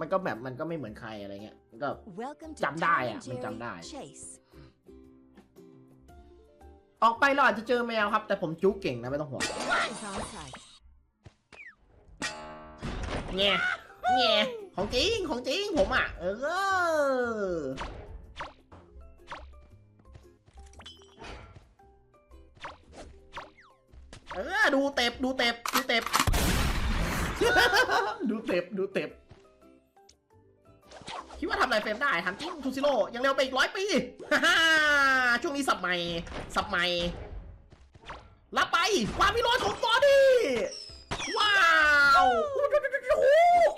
มันก็แบบมันก็ไม่เหมือนใครอะไรเงี้ย มันก็ Welcome to จำได้ Tom อะ and มันจำ Jerry ได้ Chase. ออกไปเราอาจจะเจอแมวครับ แต่ผมจุกเก่งนะไม่ต้องห่วง Is on site. แง่แง่ของจริงของจริงผมอะ เออเออดูเต็บดูเต็บดูเต็บดูเต็บดูเต็บ คิดว่าทำอะไรเฟรมได้ทำจริงทูซิโร่ยังเร็วไปอีกร้อยปีฮ่าฮ่าช่วงนี้สับใหม่สับใหม่รับไปความวิโรจน์ของบอดี้ว้าวโ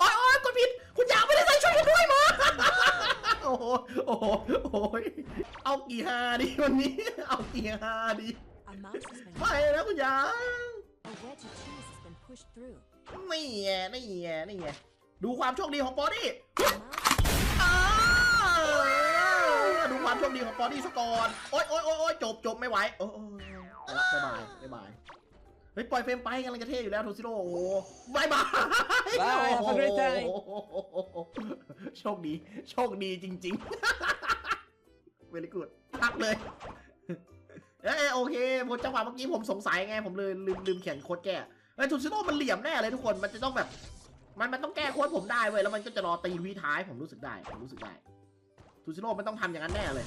อ้ยโอ้ยกดผิดคุณยาวไม่ได้ใส่ช่วยด้วยมาโอ้โหโอ้โหโอ้ยเอากี่ฮาดีวันนี้ เอากี่ฮาดีไม่นะคุณยางนี่ไงนี่ไงนี่ไงดูความโชคดีของบอดี้ ความโชคดีของบอดี้สกอนโอ๊ยโอ๊ยโอ๊ยโอ๊ยจบจบไม่ไหวโอ้ยโอ้ยไปละบ๊ายบายบ๊ายบายเฮ้ยปล่อยเฟรมไปกำลังจะเท่อยู่แล้วโทซิโร่โอ้โหบายบาย Bye, have a great day โอ้โหโชคดี โชคดีจริงๆเวลิกูดพักเลยเอ้ยโอเคผมจังหวะเมื่อกี้ผมสงสัยไงผมเลยลืมลืมเขียนโค้ดแก้เอ้ยโทซิโร่มันเหลี่ยมแน่เลยทุกคนมันจะต้องแบบ มันมันต้องแก้โค้ดผมได้เว้ยแล้วมันก็จะรอตีวีท้ายผมรู้สึกได้ผมรู้สึกได้ ทูซิโร่ไมันต้องทำอย่างนั้นแน่เลย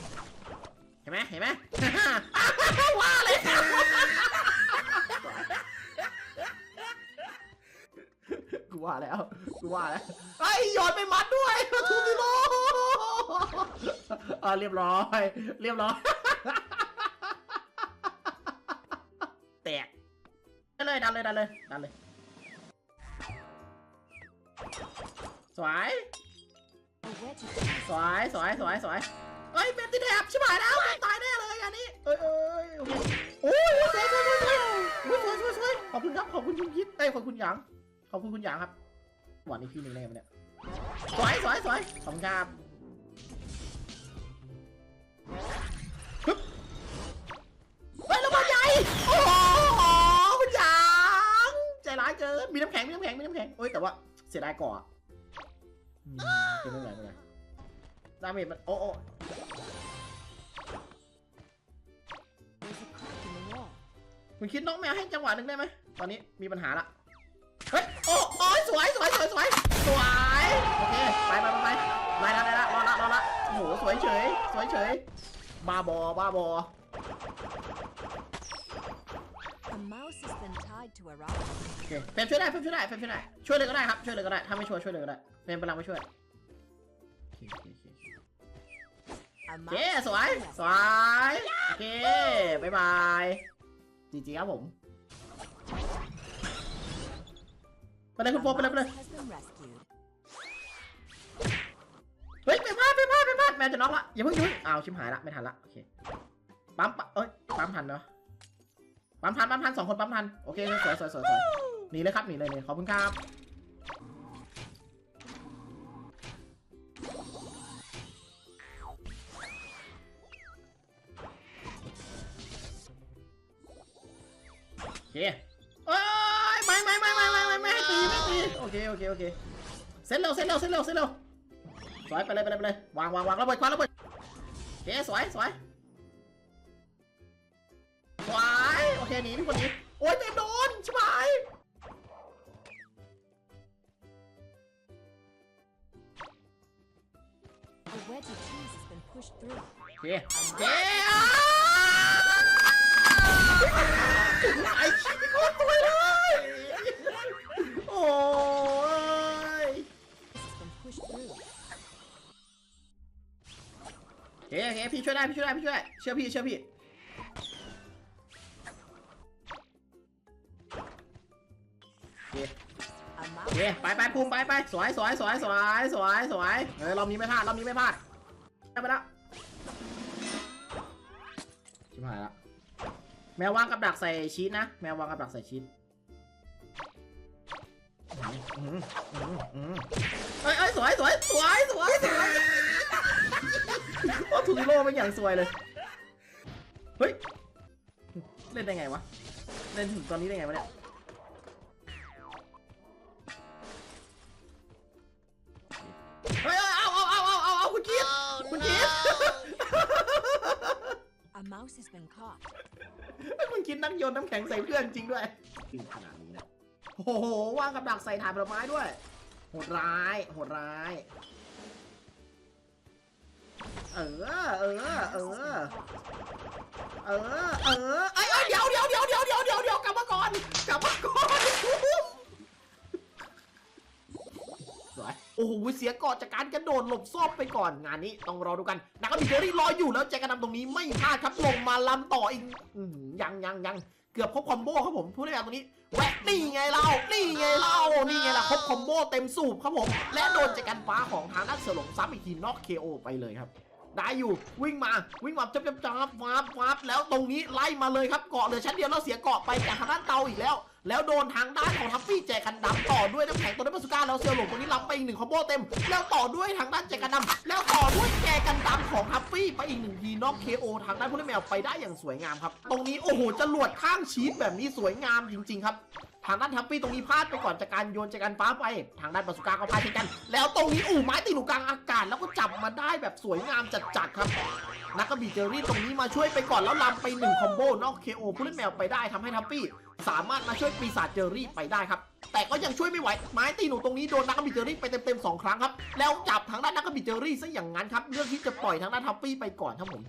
เห็นไหมเห็นไหม ว่าเลยกูว่าแล้วกูว่าแล้วไอ้ยโยนไปมัดด้วยทูซิโร่อ่าเรียบร้อย เรียบร้อย แตกดันเลยดันเลยดันเลยดันเลยสวย สวยสวยสวยสวยเฮ้ยเป็นติดแถบชิบหายแล้วตายแน่เลยอันนี้เอ้ยเอ้ยโอ้ยสวยสวยสวยสวยสวยสวยสวยขอบคุณครับขอบคุณคุณคิดเอ้ยขอบคุณหยางขอบคุณคุณหยางครับหวานอีกทีหนึ่งได้ไหมเนี่ยสวยสวยสวยขอบคุณครับเฮ้ยระเบิดใหญ่โอ้โหคุณหยางใจร้ายเกินมีน้ำแข็งมีน้ำแข็งมีน้ำแข็งเอ้ยแต่ว่าเสียดายก่อน ดาเมจมัน โอ้โอ้ There's a crack in the wall. คุณคิดน้องแมวให้จังหวะหนึ่งได้ไหม ตอนนี้มีปัญหาละ เฮ้ย โอ้โอ้ยสวยสวยสวยสวยสวย โอเค ไปไปไปไปได้ละได้ละรอละรอละโอ้โหสวยเฉย สวยเฉย บ้าบอ บ้าบอ A mouse has been tied to a rock. โอเคเฟรมช่วยได้เฟรมช่วยได้เฟรมช่วยได้ช่วยเลยก็ได้ครับช่วยเลยก็ได้ถ้าไม่ช่วยช่วยเลยก็ได้เฟรมกำลังไปช่วยโอเคโอเคโอ เค A โอ mouse เค has สวย been ส rescued. วย โอเคบายบายจีจีครับผมไปเลย A คุณโฟไปเลยไปเลย mouse has been rescued. เฮ้ยไปพลาดไปพลาดไปพลาดแมวจะน็อกละอย่าเพิ่งอย่าเพิ่งอ้าวชิมหายละไม่ทันละโอเคปั๊มปะเอ้ยปั๊มทันเนาะปั๊มทันปั๊มทันสองคนปั๊มทันโอเคสวยสวยสวยสวยหนีเลยครับหนีเลยเนี่ยขอบคุณครับ โอเคเอ้ยไม่ไม่ไม่ไม่ไม่ไม่ไม่ให้ตีไม่ให้ตีโอเคโอเคโอเคเซ็ตเร็วเซ็ตเร็วเซ็ตเร็วเซ็ตเร็วสวยไปเลยไปเลยไปเลยวางวางวางระเบิดควันระเบิดโอเคสวยสวยสวยโอเคหนีทุกคนหนีโอ้ยเต็มโดนชิบหาย A wedge of cheese has been pushed through. โอเคโอเคอ้าวไอ้ชิบโคตรสวยเลย โอ้ย This has been pushed through. โอเคโอเคพี่ช่วยได้พี่ช่วยได้พี่ช่วยได้เชื่อพี่เชื่อพี่โอเค A โอ mouse เคไปไปภูมิไปไปสวยสวยสวยสวยสวยสวยเออรอบนี้ไม่พลาดรอบนี้ไม่พลาดได้ไปแล้วชิบหายละแมววางกับดักใส่ชีสนะ แมววางกับดักใส่ชีส ไอ้ยอ้สวยสวยสวยสวยสวยว่าทูริโลไม่อย่างสวยเลย เฮ้ย เล่นได้ไงวะ เล่นถึงตอนนี้ได้ไงวะเนี่ยเฮ้ยเอาเอาเอาเอาคุณจีดคุณคิดไอ้คุณคิดนั่งโยนน้ำแข็งใส่เพื่อนจริงด้วยขนขนาดนี้นะ โอ้โหวางกับดักใส่ถาดผลไม้ด้วย โหดร้าย โหดร้าย เออ เออ เออ เออ เออไอ้เอ้เดี๋ยวเดี๋ยวเดี๋ยวเดี๋ยวเดี๋ยวเดี๋ยวเดี๋ยวกลับมาก่อนกลับมาก่อนสวย โอ้โห เสียเกาะจากการกระโดดหลบซ่อนไปก่อน งานนี้ต้องรอดูกันนักบิเจอรี่รออยู่แล้วแจกันนำตรงนี้ไม่พลาดครับลงมาลำต่ออีกยังยังยัง กือบครบคอมโบครับผมพูดได้แบบตรงนี้แวะนี่ไงเรา นี่ไงเรา นี่ไงล่ะครบคอมโบเต็มสูบครับผม และโดนจักันฟ้าของทางด้านเสือหลงซ้ำอีกทีนอก KO ไปเลยครับได้อยู่วิ่งมาวิ่งมาจับจับจับวาบวาบแล้วตรงนี้ไล่มาเลยครับเกาะเหลือชั้นเดียวแล้วเสียเกาะไปจากทางด้านเตาอีกแล้วแล้วโดนทางด้านของทัฟฟี่แจกันดำต่อด้วยน้ำแข็งตัวนั้นปาสุก้าแล้วเซียวหลงตรงนี้รับไปอีกหนึ่งคอมโบเต็ม แล้วต่อด้วยทางด้านแจกันดำแล้วต่อด้วยแจกันดำของทัฟฟี่ไปอีกหนึ่งทีนอกเคโอทางด้านผู้เล่นแมวไปได้อย่างสวยงามครับ ตรงนี้โอ้โหจรวดข้างชีสแบบนี้สวยงามจริง ๆ ครับทางด้านทัฟฟี่ตรงนี้พลาดไปก่อนจากการโยนจากการฟ้าไป ทางด้านปาสุก้าก็พลาดเช่นกัน แล้วตรงนี้อู่ไม้ตีหนูกลางอากาศแล้วก็จับมาได้แบบสวยงามจัดๆครับนักกบีเจอรี่ตรงนี้มาช่วยไปก่อนแล้วลำไปหนึ่งคอมโบนอก KO ผู้เล่นแมวไปได้ทำให้ทัฟฟี่ สามารถมาช่วยปีศาจเจอรี่ไปได้ครับ แต่ก็ยังช่วยไม่ไหวไม้ตีหนูตรงนี้โดนนักกบิเจอรี่ไปเต็มๆสองครั้งครับแล้วจับทางด้านนักกบิเจอรี่ซะอย่างนั้นครับเลือกที่จะปล่อยทางด้านทัฟฟี่ไปก่อนครับผม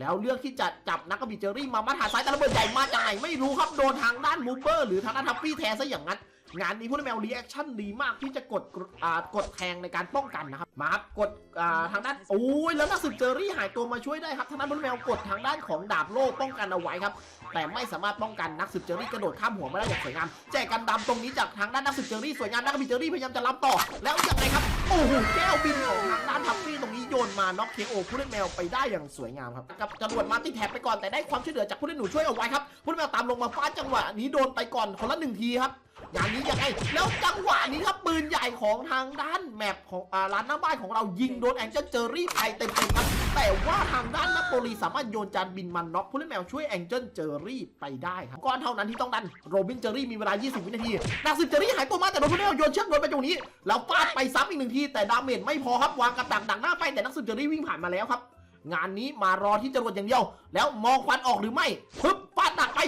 แล้วเลือกที่จะจับนักกบิเจอรี่มามาหาซ้ายแต่ระเบิดใหญ่มาจากไหนไม่รู้ครับโดนทางด้านมูเบอร์หรือทางด้านทัฟฟี่แทนซะอย่างนั้น งานนี้ผู้เล่นแมวรีแอคชั่นดีมากที่จะกดกดอ่ากดแทงในการป้องกันนะครับมาครับกดอ่าทางด้านโอ้ยแล้วนักสืบเจอรี่หายตัวมาช่วยได้ครับทางด้านผู้เล่นแมวกดทางด้านของดาบโล่ป้องกันเอาไว้ครับ แต่ไม่สามารถป้องกันนักสืบเจอรี่กระโดดข้ามหัวมาได้อย่างสวยงามแจกกันดำตรงนี้จากทางด้านนักสืบเจอรี่สวยงามนักบิเจอรี่พยายามจะรับต่อ แล้วยังไงครับโอ้โหแก้วบินของทางด้านทัฟฟี่ตรงนี้โยนมาน็อกเคโอผู้เล่นแมวไปได้อย่างสวยงามครับกับจรวดมาติดแท็บไปก่อนแต่ได้ความช่วยเหลือจากผู้เล่นหนูช่วยเอาไว้ครับผู้เล่นแมวตามลงมาฟาดจังหวะนี้โดนไปก่อนคนละหนึ่งทีครับ งานนี้ยังไง แล้วจังหวะนี้ครับปืนใหญ่ของทางด้านแมปของอ่าร้านหน้าบ้านของเรายิงโดนแองเจิลเจอรี่ไปเต็มๆครับ แต่ว่าทางด้านนักโปลีสามารถโยนจานบินมันน็อกผู้เล่นแมวช่วยแองเจิลเจอรี่ไปได้ครับก้อนเท่านั้นที่ต้องดันโรบินเจอรี่มีเวลา 20 วินาทีนักสืบเจอรี่หายตัวมาแต่โดนผู้เล่นแมวโยนเชือกโดนไปตรงนี้แล้วฟาดไปซ้ำอีกหนึ่งทีแต่ดาเมจไม่พอครับวางกับดักดักหน้าไปแต่นักสืบเจอรี่วิ่งผ่านมาแล้วครับงานนี้มารอที่จรวดอย่างเดียว แล้วมองควันออกหรือไม่ปึ๊บฟาดดักไป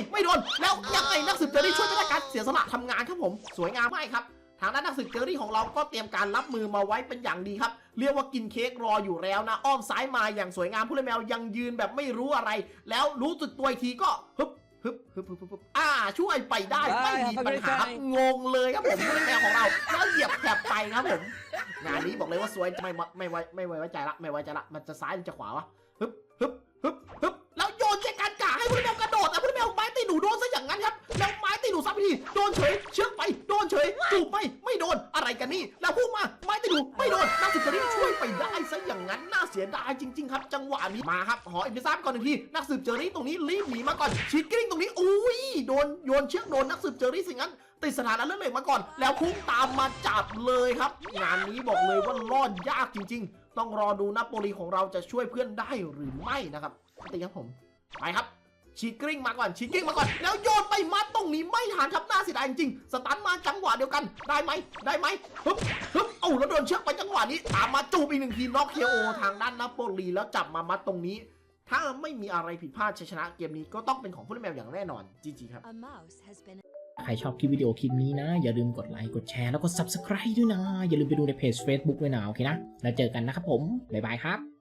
สียสละทำงานครับผมสวยงามมากครับ ทางด้านนักสืบเจอรี่ของเราก็เตรียมการรับมือมาไว้เป็นอย่างดีครับ เรียกว่ากินเค้กรออยู่แล้วนะ อ้อมซ้ายมาอย่างสวยงามผู้เล่นแมวยังยืนแบบไม่รู้อะไร แล้วรู้สึกตัวอีกทีก็ฮึบฮึบฮึบฮึบฮึบฮึบอ่าช่วยไปได้ไม่มีปัญหาครับงงเลยครับผมผู้เล่นแมวของเราแล้วเหยียบแถบไปครับผมงานนี้บอกเลยว่าสวยไม่ไม่ไม่ไว้ไม่ไว้ใจละไม่ไว้ใจละมันจะซ้ายหรือจะขวาวะฮึบฮึบฮึบฮึบแล้วโยนเจกันกาให้ผู้เล่นแมวกระ หนูโดนซะอย่างนั้นครับ แล้วไม้ตีหนูซ้ำอีกทีโดนเฉย เชือกไป โดนเฉย จูบไม่ ไม่โดน อะไรกันนี่ แล้วพุ่งมา ไม้ตีหนูไม่โดนนักสืบจะรีบช่วยไปได้ซะอย่างนั้น น่าเสียดายจริง ๆ ครับ จังหวะนี้ มาครับหอเอ็มพิซซ่าก่อนหนึ่งที นักสืบเจอรี่ตรงนี้รีบหนีมาก่อนชีดกริ้งตรงนี้ อุ้ย โดนโยนเชือกโดนนักสืบเจอรี่สิงั้นติดสถานะเลื่อนเหล็กมาก่อน แล้วพุ่งตามมาจับเลยครับ งานนี้บอกเลยว่ารอดยากจริง ๆ ต้องรอดูนาโปลีของเราจะช่วยเพื่อนได้หรือไม่นะครับตีครับผม ไปครับ ชีดกริ้งมาก่อนชีดกริ้งมาก่อน แล้วโยนไปมัดตรงนี้ไม่ทันครับน่าเสียดายจริงๆสตันมาจังหวะเดียวกันได้ไหมได้ไหมฮึบฮึบเอ้าแล้วโดนเชือกไปจังหวะนี้ตามมาจูบอีกหนึ่งทีน็อกเคโอทางด้านนาโปลีแล้วจับมามัดตรงนี้ ถ้าไม่มีอะไรผิดพลาดชัยชนะเกมนี้ก็ต้องเป็นของผู้เล่นแมวอย่างแน่นอนจีจีครับ A mouse has been ใครชอบคลิปวิดีโอคลิปนี้นะ อย่าลืมกดไลค์กดแชร์แล้วก็ Subscribe ด้วยนะ อย่าลืมไปดูในเพจ Facebook ด้วยนะโอเคนะ แล้วเจอกันนะครับผม บ๊ายบายครับ